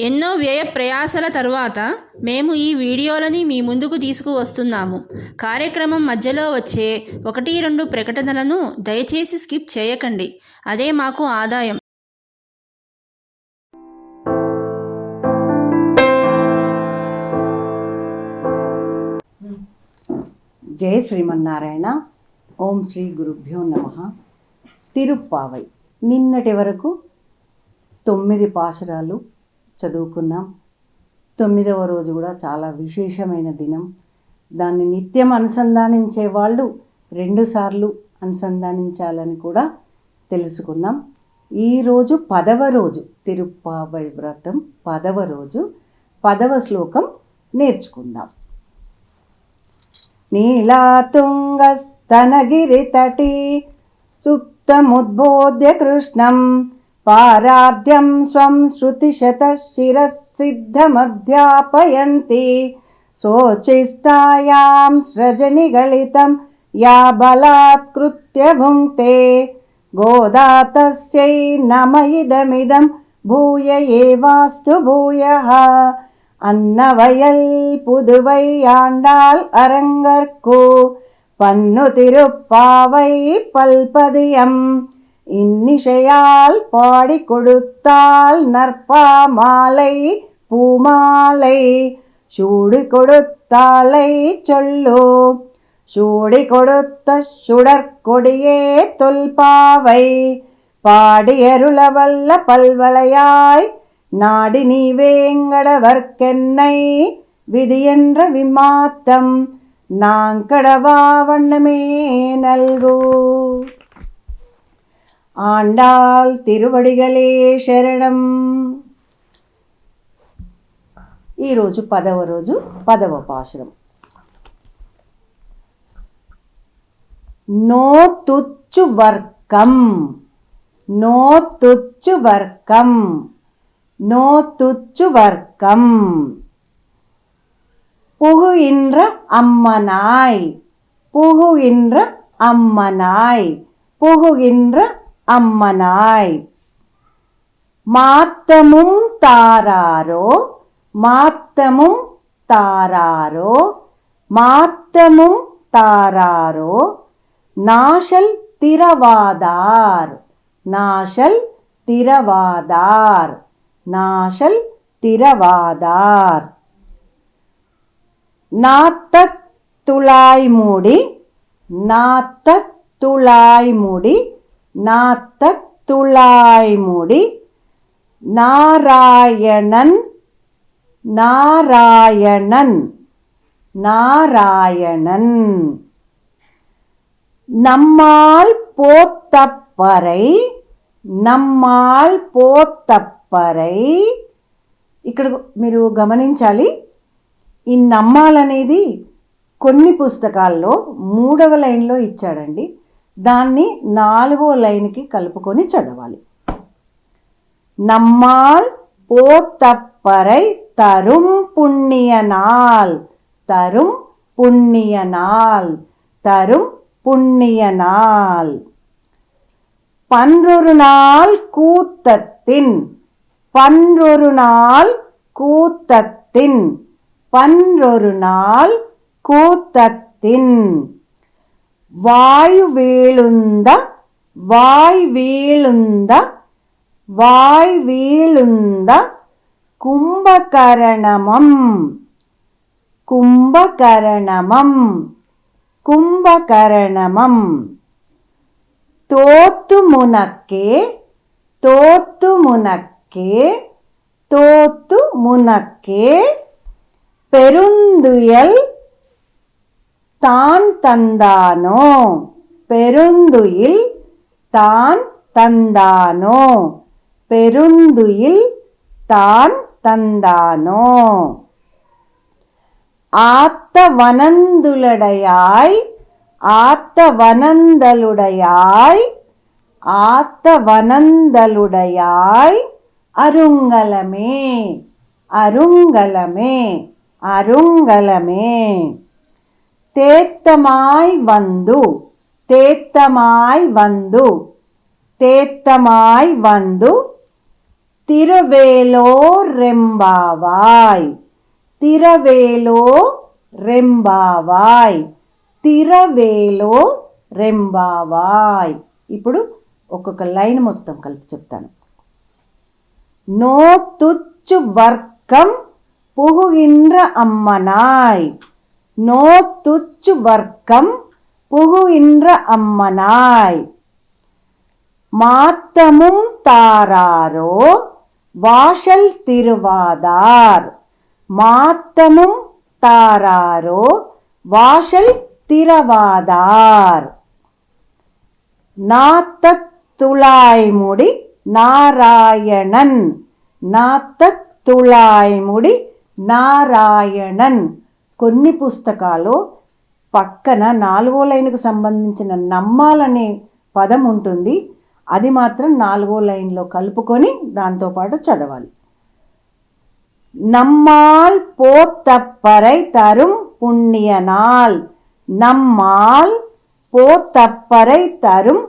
ఎన్నో వ్యయ ప్రయాసల తరువాత మేము ఈ వీడియోలని మీ ముందుకు తీసుకువస్తున్నాము. కార్యక్రమం మధ్యలో వచ్చే ఒకటి రెండు ప్రకటనలను దయచేసి స్కిప్ చేయకండి. అదే మాకు ఆదాయం. జయ శ్రీమన్నారాయణ. ఓం శ్రీ గురుభ్యో నమ. తిరుప్పావై. నిన్నటి వరకు తొమ్మిది పాశురాలు చదువుకున్నాం. తొమ్మిదవ రోజు కూడా చాలా విశేషమైన దినం. దాన్ని నిత్యం అనుసంధానించే వాళ్ళు రెండుసార్లు అనుసంధానించాలని కూడా తెలుసుకున్నాం. ఈరోజు పదవ రోజు తిరుప్పావై వ్రతం పదవ రోజు పదవ శ్లోకం నేర్చుకుందాం. నీలాతుంగస్తనగిరితటి సుప్తముద్బోధ్య కృష్ణం पारार्ध्यं स्वं श्रुतिशतशिरःसिद्धमध्यापयन्ति सोचिष्टायां स्रजनिगलितं या बलात्कृत्य भुङ्क्ते गोदा तस्यै नम इदमिदं भूय एवास्तु भूयः अन्नवयल् पुदुवै आण्डाल् अरङ्गर्कु पन्नु तिरुप्पावै पल्पदियम् இன்னிசையால் பாடி கொடுத்தால் நற்பா மாலை பூமாலை. சூடி கொடுத்தாலை சொல்லோ சூடி கொடுத்த சுடற்கொடியே தொல்பாவை. பாடியருளவல்ல பல்வளையாய் நாடி நீ வேங்கடவர்க்கென்னை விதி என்ற விமாத்தம். நாங்கடவா வண்ணமே நல்கோ. ஆண்டாள் తిరువడిగలే శరణం ఈరోజు పదవ రోజు పదవ పాశురం నో తుచ్చు వర్కం నో తుచ్చు వర్కం நோ துச்சு வர்க்கம் புகுகின்ற அம்மனாய் புகுகின்ற அம்மனாய் புகுகின்ற அம்மனாய் மாத்தமும் தாராரோ மாத்தமும் தாராரோ மாத்தமும் தாராரோ நாஷல் திரவாதார் நாஷல் திரவாதார் நாஷல் திரவாதார் நாத்தத் துளாய் மூடி நாத்தத் துளாய் மூடி నా நாத்தத்துளாய்முடி నారాయణన్ నారాయణన్ నారాయణన్. நம்மால் போத்தப்பறை నమ్మాల్ పోతప్పరై ఇక్కడ మీరు గమనించాలి ఈ నమ్మాలనేది కొన్ని పుస్తకాల్లో మూడవ లైన్లో ఇచ్చాడండి. దాన్ని నాలుగో లైన్కి కలుపుకొని చదవాలి நம்மால் போத்தப்பறை தரும் புண்ணிய நாள் தரும் புண்ணிய நாள் தரும் புண்ணிய நாள் பன்றொரு நாள் கூத்தத்தின் பன்றொரு நாள் கூத்தத்தின் பன்றொரு நாள் கூத்தத்தின் വായുവേളുന്ത വായുവേളുന്ത വായുവേളുന്ത കുംഭകരണമം കുംഭകരണമം കുംഭകരണമം തോത്തുമുനക്കേ തോത്തുമുനക്കേ തോത്തുമുനക്കേ പെരുന്തുയൽ தான் தந்தானோ? பெருந்துயில் தான் தந்தானோ? பெருந்துயில் தான் தந்தானோ? ஆத்த வனந்துலடையாய் ஆத்த வனந்தலுடையாய் ஆத்த வனந்தலுடையாய் அருங்கலமே அருங்கலமே அருங்கலமே. தேத்தமாய் வந்து தேத்தமாய் வந்து தேத்தமாய் வந்து తిరవేలో ரெம்பாவாய் తిరవేలో రెంబావాయ్ తిరవేలో రెంబావాయ్ ఇప్పుడు ఒక్కొక్క లైన్ మొత్తం కలిపి చెప్తాను నో తుచ్చు వర్గం పుగుగిండ్ర అమ్మనాయ్ நோத்துச்சு வர்க்கம் புகுகின்ற அம்மனாய். மாத்தமும் தாராரோ வாஷல் திருவாதார். மாத்தமும் தாராரோ வாஷல் திரவாதார். நாத்தத் துளாய்முடி நாராயணன். நாத்தத் துளாய்முடி நாராயணன். కొన్ని పుస్తకాలు పక్కన నాలుగో లైన్కు సంబంధించిన నమ్మాలనే పదం ఉంటుంది అది మాత్రం నాలుగో లైన్లో కలుపుకొని దాంతోపాటు చదవాలి நம்மால் போத்தப்பறை தரும் புண்ணிய நாள் நம்மால் போத்தப்பறை தரும்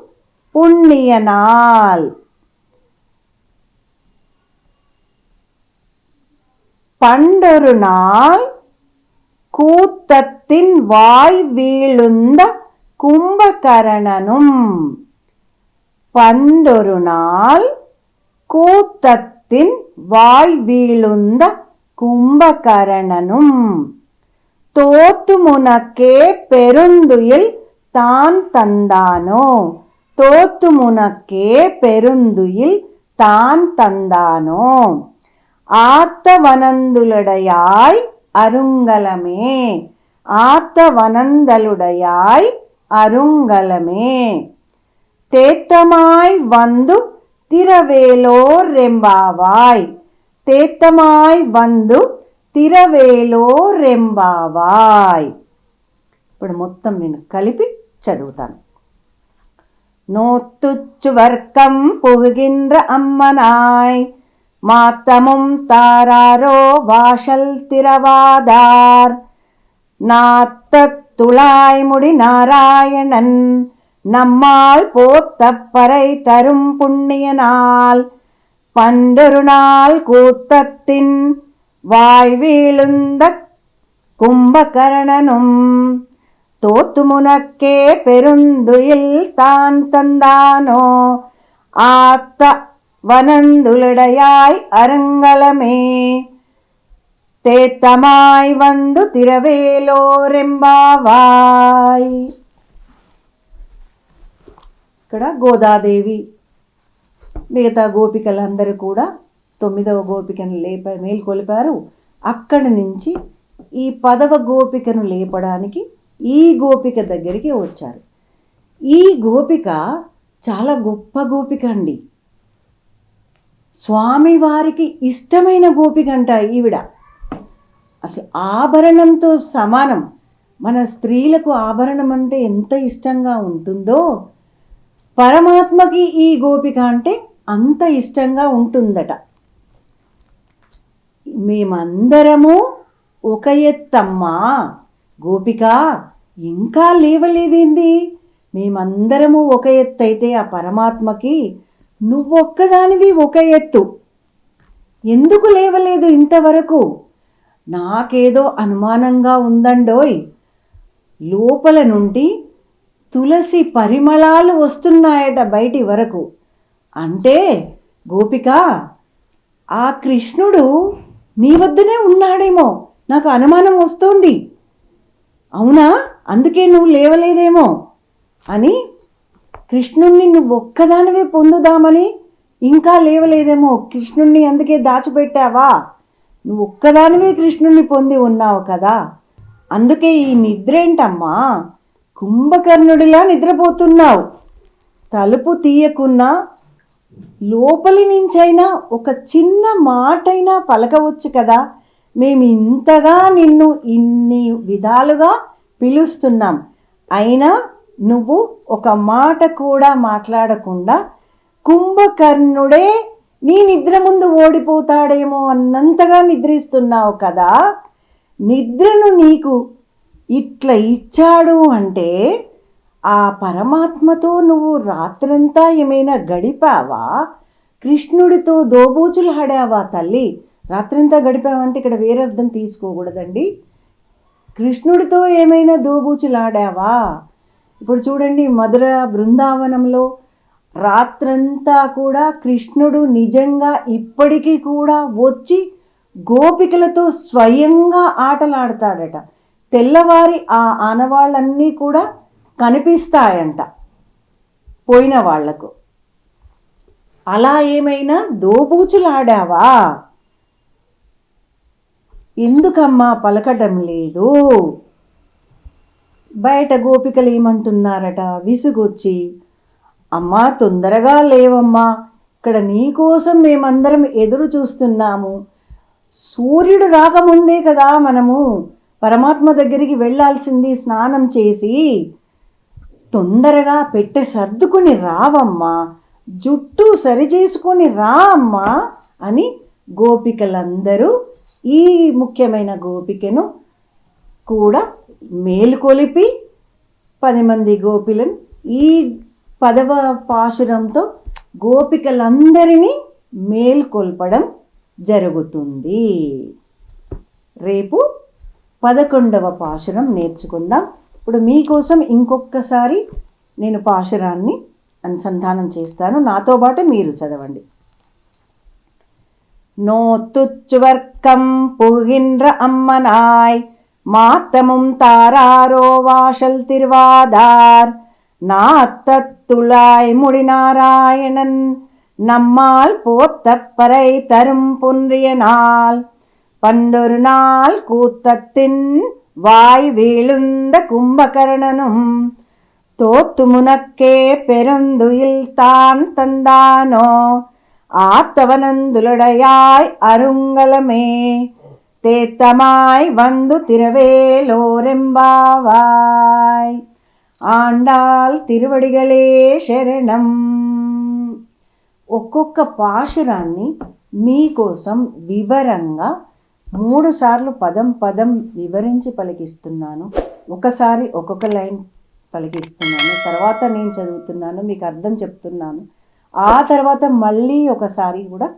புண்ணிய நாள் பண்டொரு நாள் கூத்தத்தின் வாய் வீழுந்த கும்பகரணனும். பண்டொரு நாள் கூத்தத்தின் வாய் வீழுந்த கும்பகரணனும். தோத்து முனக்கே பெருந்துயில் தான் தந்தானோ? தோத்து முனக்கே பெருந்துயில் தான் தந்தானோ? ஆத்தவனந்துலடையாய் அருங்கலமே ஆத்தவனந்தலுடையாய் அருங்கலமே తేత్తమాయ్ వందు తిరవేలోర్ రెంబావాయ్ తేత్తమాయ్ వందు తిరవేలోర్ రెంబావాయ్ ఇప్పుడు మొత్తం నేను కలిపి చదువుతాను நோத்துச்சு வர்க்கம் புகுகின்ற அம்மனாய் மாத்தமும் தாராரோ வாஷல் திரவாதார் நாத்தத் துளாய்முடி நாராயணன் நம்மால் போத்தப்பறை தரும் புண்ணியனால். பண்டொரு நாள் கூத்தத்தின் வாய் வீழுந்த கும்பகரணனும் தோத்துமுனக்கே பெருந்துயில் தான் தந்தானோ. ஆத்த வனந்துலடையாய் அரங்கலமே తేత్తమాయ్ వందు తిరవేలోరెంబావాయ్ ఇక్కడ గోదాదేవి మిగతా గోపికలందరూ కూడా తొమ్మిదవ గోపికను లేప మేల్కొలిపారు అక్కడి నుంచి ఈ పదవ గోపికను లేపడానికి ఈ గోపిక దగ్గరికి వచ్చారు ఈ గోపిక చాలా గొప్ప గోపిక అండి స్వామివారికి ఇష్టమైన గోపిక అంట ఈవిడ. అసలు ఆభరణంతో సమానం. మన స్త్రీలకు ఆభరణం అంటే ఎంత ఇష్టంగా ఉంటుందో పరమాత్మకి ఈ గోపిక అంటే అంత ఇష్టంగా ఉంటుందట. మేమందరము ఒక ఎత్తమ్మా. గోపిక ఇంకా లేవలేదేంది? మేమందరము ఒక ఎత్తు అయితే ఆ పరమాత్మకి నువ్వొక్కదానివి ఒక ఎత్తు. ఎందుకు లేవలేదు ఇంతవరకు? నాకేదో అనుమానంగా ఉందండోయ్. లోపల నుండి తులసి పరిమళాలు వస్తున్నాయట బయటి వరకు. అంటే గోపిక ఆ కృష్ణుడు నీ వద్దనే ఉన్నాడేమో. నాకు అనుమానం వస్తోంది. అవునా? అందుకే నువ్వు లేవలేదేమో అని కృష్ణుణ్ణి నువ్వు ఒక్కదానివే పొందుదామని ఇంకా లేవలేదేమో. కృష్ణుణ్ణి అందుకే దాచిపెట్టావా? నువ్వు ఒక్కదానివే కృష్ణుణ్ణి పొంది ఉన్నావు కదా. అందుకే ఈ నిద్రేంటమ్మా? కుంభకర్ణుడిలా నిద్రపోతున్నావు. తలుపు తీయకున్నా లోపలి నుంచైనా ఒక చిన్న మాటైనా పలకవచ్చు కదా. మేము ఇంతగా నిన్ను ఇన్ని విధాలుగా పిలుస్తున్నాం. అయినా నువ్వు ఒక మాట కూడా మాట్లాడకుండా కుంభకర్ణుడే నీ నిద్ర ముందు ఓడిపోతాడేమో అన్నంతగా నిద్రిస్తున్నావు కదా. నిద్రను నీకు ఇట్లా ఇచ్చాడు అంటే ఆ పరమాత్మతో నువ్వు రాత్రంతా ఏమైనా గడిపావా? కృష్ణుడితో దోబూచులు ఆడావా తల్లి? రాత్రంతా గడిపావంటే ఇక్కడ వేరే అర్థం తీసుకోకూడదండి. కృష్ణుడితో ఏమైనా దోబూచులాడావా ఇప్పుడు చూడండి మధుర బృందావనంలో రాత్రంతా కూడా కృష్ణుడు నిజంగా ఇప్పటికీ కూడా వచ్చి గోపికలతో స్వయంగా ఆటలాడతాడట. తెల్లవారి ఆ ఆనవాళ్ళన్నీ కూడా కనిపిస్తాయంట పోయిన వాళ్ళకు. అలా ఏమైనా దోబూచులాడావా? ఎందుకమ్మా పలకటం లేదు? బయట గోపికలు ఏమంటున్నారట? విసుగొచ్చి అమ్మా తొందరగా లేవమ్మా. ఇక్కడ నీకోసం మేమందరం ఎదురు చూస్తున్నాము. సూర్యుడు రాకముందే కదా మనము పరమాత్మ దగ్గరికి వెళ్ళాల్సింది స్నానం చేసి. తొందరగా పెట్టె సర్దుకుని రావమ్మా. జుట్టు సరిచేసుకొని రా అమ్మా అని గోపికలందరూ ఈ ముఖ్యమైన గోపికను కూడా మేలుకొలిపి పది మంది గోపిలను ఈ పదవ పాశురంతో గోపికలందరినీ మేల్కొల్పడం జరుగుతుంది రేపు పదకొండవ పాశురం నేర్చుకుందాం ఇప్పుడు మీకోసం ఇంకొకసారి నేను పాశురాన్ని అనుసంధానం చేస్తాను నాతో పాటు మీరు చదవండి நோத்துச்சுவர்க்கம் புகின்ற அம்மனாய் மாத்தமும் தாராரோ வாசல் திருவாதார். நாத்தத்துளாய் முடிநாராயணன் நம்மால் போத்தப்பறை தரும் புன்றிய நாள். பண்டொரு நாள் கூத்தத்தின் வாய் வீழுந்த கும்பகர்ணனும் தோத்து முனக்கே பெருந்துயில் தான் தந்தானோ. ஆத்தவனந்துலடையாய் அருங்கலமே. தேத்தமாய் வந்து திரவேலோரெம்பாவாய் ఆండాల్ తిరువడిగలే శరణం ఒక్కొక్క పాశురాన్ని మీకోసం వివరంగా మూడు సార్లు పదం పదం వివరించి పలికిస్తున్నాను ఒకసారి ఒక్కొక్క లైన్ పలికిస్తున్నాను తర్వాత నేను చదువుతున్నాను మీకు అర్థం చెప్తున్నాను ఆ తర్వాత మళ్ళీ ఒకసారి కూడా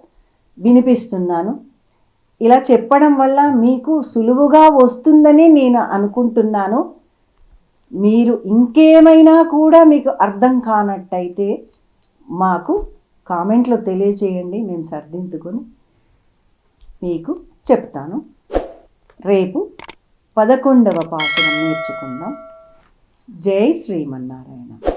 వినిపిస్తున్నాను ఇలా చెప్పడం వల్ల మీకు సులువుగా వస్తుందని నేను అనుకుంటున్నాను. మీరు ఇంకేమైనా కూడా మీకు అర్థం కానట్టయితే మాకు కామెంట్లో తెలియచేయండి మేము సర్దించుకొని మీకు చెప్తాను. రేపు పదకొండవ పాఠం నేర్చుకుందాం. జై శ్రీమన్నారాయణ.